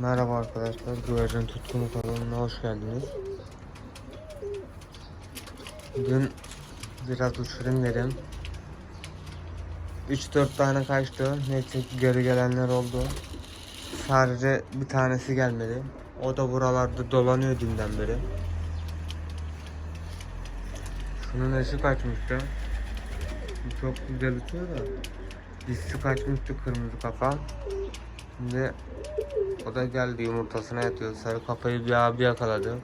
Merhaba arkadaşlar, Güvercin Tutkunu kanalına hoş geldiniz. Dün biraz uçurayım dedim. 3-4 tane kaçtı. Neyse ki geri gelenler oldu. Sadece bir tanesi gelmedi. O da buralarda dolanıyor dünden beri. Şunun eşi kaçmıştı. Çok güzel uçuyor da. Dişsi kaçmıştı kırmızı kafa. Şimdi o da geldi yumurtasına yatıyor. Sarı kafayı bir abi yakaladı.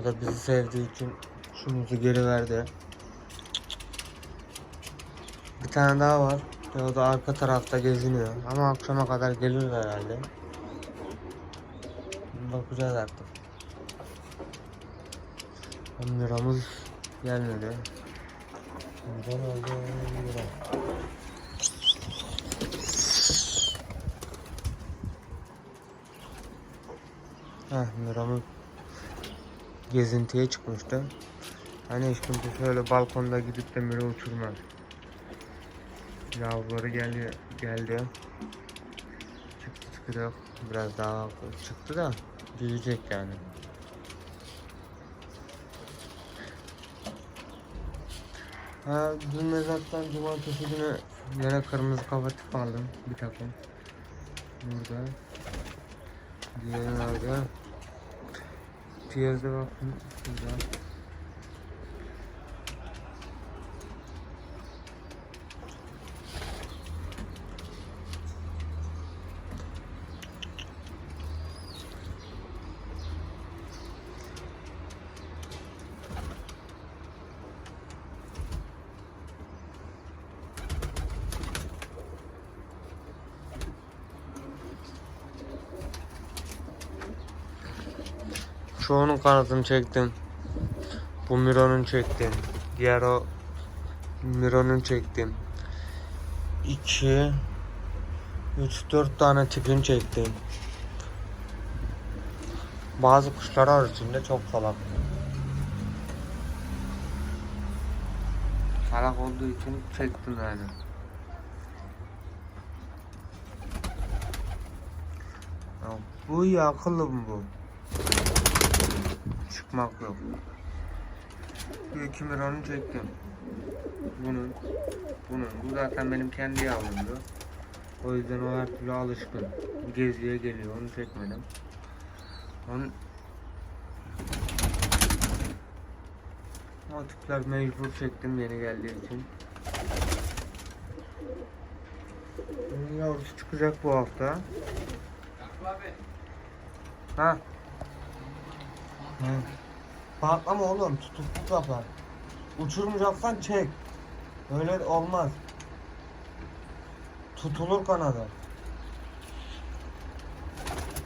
O da bizi sevdiği için şumuzu geri verdi. Bir tane daha var. Ve O da arka tarafta geziniyor. Ama akşama kadar gelir herhalde. Bakacağız artık. 10 liramız gelmedi. Neden oldu 10 lira? Heh, Miram'ın gezintiye çıkmıştı. Hani hiç kimse şöyle balkonda gidip de Mira uçurmaz. Yavruları geldi, geldi. Çıktı çıkacak. Biraz daha çıktı da büyüyecek yani. Ha, dün mezattan cumartesi günü yine kırmızı kafa tip aldım bir takım. Burada. Diğeri nerede? Diğeri de Çoğunun kanadını çektim. Bu Miro'nun çektim. Diğer o Miro'nun çektim. 2 3 4 tane tipin çektim. Bazı kuşlar haricinde çok salak. Salak olduğu için çektim yani. Ya bu iyi akıllı mı bu? Çıkmak yok. Bir iki mironun çektim. Bunun, bunun. Bu zaten benim kendi yavrumdu. O yüzden o her türlü alışkın. Geziye geliyor, onu çekmedim. Onun... O tipler mecbur çektim yeni geldiği için. Yavrusu çıkacak bu hafta. Ha? Ha. Patlama oğlum tutukluk yapar. Uçurmayacaksan çek. Öyle olmaz. Tutulur kanadı.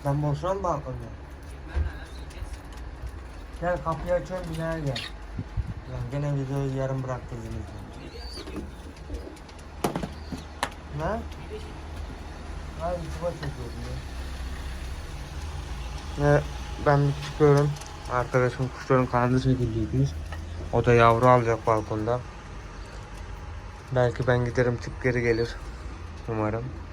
Ben boşuna mı patlamıyorum? Gel kapıyı açıyorum binaya gel. Lan gene videoyu yarım bıraktınız Ne? Hayır YouTube'a çekiyorum ya. Ve ben çıkıyorum. Arkadaşım kuşların kanadı çekildiymiş. O da yavru alacak balkonda. Belki ben giderim tip geri gelir. Umarım.